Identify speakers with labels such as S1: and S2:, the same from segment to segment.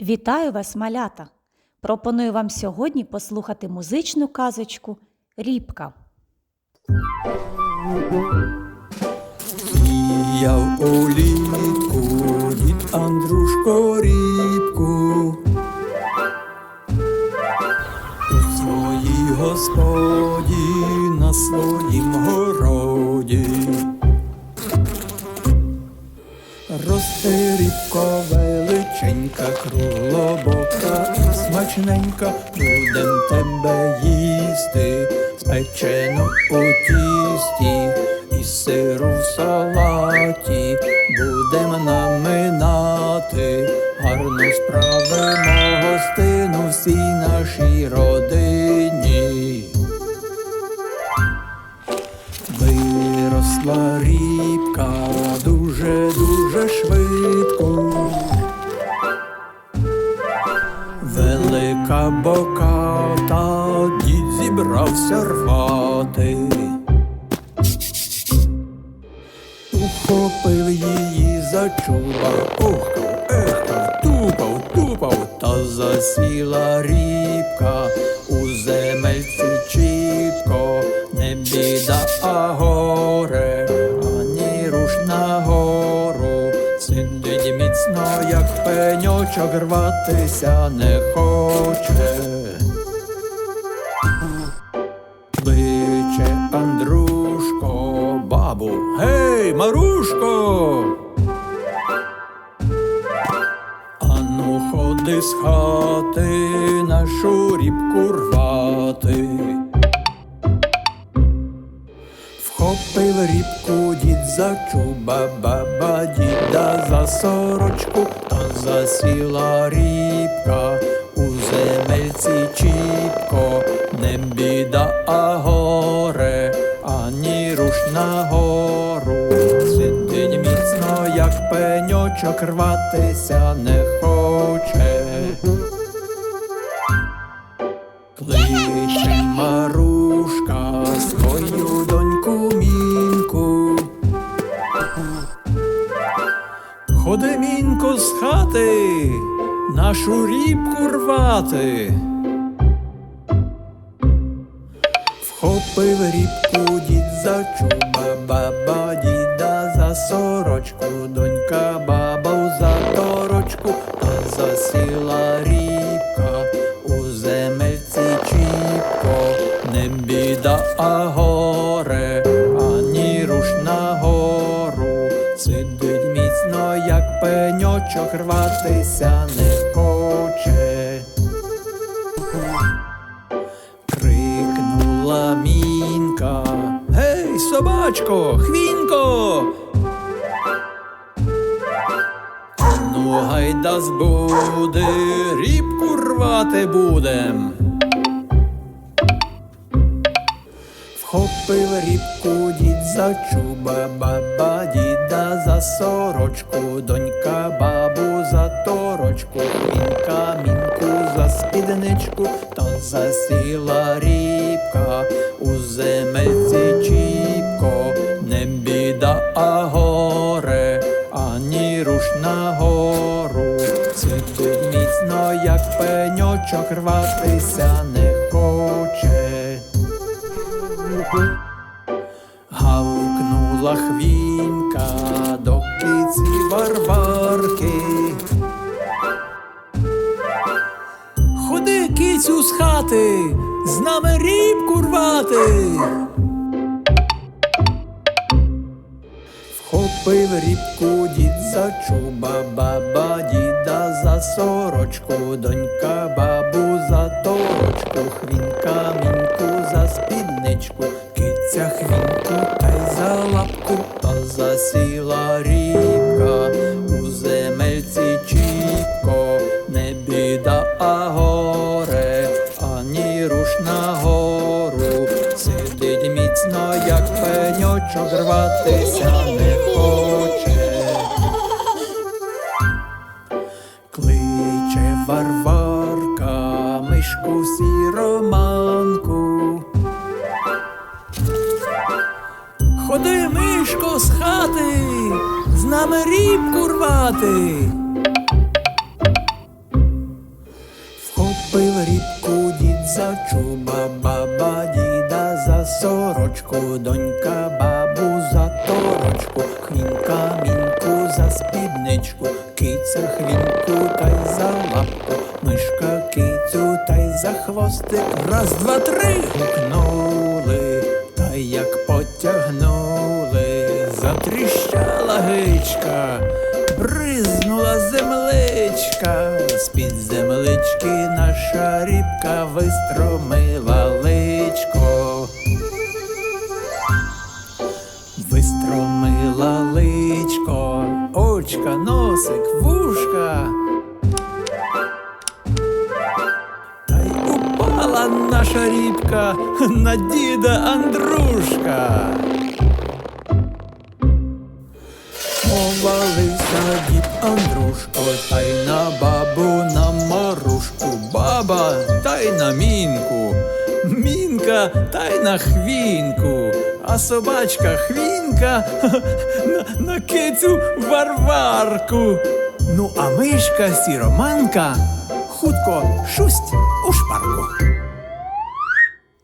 S1: Вітаю вас, малята! Пропоную вам сьогодні послухати музичну казочку Рібка.
S2: Сіяв улітку дід Андрушко рібку. У своїй господі на своїм городі. Круглобока і смачненька, будем тебе їсти, спечено у тісті, і сиру в салаті, будем наминати, гарно справимо гостину всій нашій родині. Виросла рібка дуже-дуже швидко. Велика боката дід зібрався рвати. Ухопив її за чуба, охкав, ехкав, тупав, тупав, та засіла рібка у земельці чіпко, не біда, а горе, ані руш на гору, сидить міцно, як пеньочок, рватися не хоче. Кличе Андрушко, бабу, гей, Марушко. Ану, ходи з хати нашу рібку рвати. Вхопив рібку дід за чуба, баба діда за сорочку, та засіла рібка у земельці чіпко, не біда, а горе, ані руш на гору. Сидить міцно, як пеньочок, рватися не Ходи, з хати, нашу рібку рвати. Вхопив рібку дід за чуба, баба діда за сорочку, донька баба за торочку, та засіла пеньочок, рватися не хоче. Крикнула мінка. Гей, собачко, хвінько. Ну, гайда збуди, рібку рвати будем. Вхопив рібку дід за чуба, баба діда за сорочку, донька торочку, мінка мінку за спідничку, та засіла рібка у земельці чіпко, не біда, а горе, ані руш на гору, сидить міцно, як пеньочок, рватися не хоче. Гавкнула хвінька до киці Варварки. Ходи, з хати, з нами рібку рвати. Вхопив рібку дід за чуба, баба діда за сорочку, донька бабу за торочку, хвінка мінку за спідничку, киця хвінку та й за лапку, та засіла ані руш на гору, сидить міцно, як пеньочок, рватися не хоче. Кличе Варварка, мишку сіроманку. Ходи, мишко, з хати, з нами рібку рвати. Чуба, баба діда за сорочку, донька бабу за торочку, хвінка мінку за спідничку, киця хвінку та й за лапку, мишка кицю та й за хвостик. Раз, два, три гукнули, та як потягнули, затріщала гичка, бризнула земличка, з-під землички наша рібка вистромила личко. Вистромила личко, очка, носик, вушка. Упала наша рібка на діда Андрушка. Повалився дід Андрушко, та на бабу на марушку, баба та на мінку, мінка та й на хвінку, а собачка хвінка на, на кицю варварку. Ну, а мишка сіроманка хутко шусть у шпарку.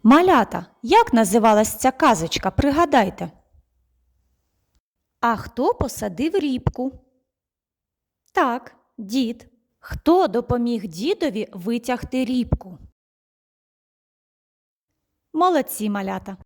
S1: Малята, як називалась ця казочка, пригадайте. А хто посадив рібку? Так, дід. Хто допоміг дідові витягти рібку? Молодці малята.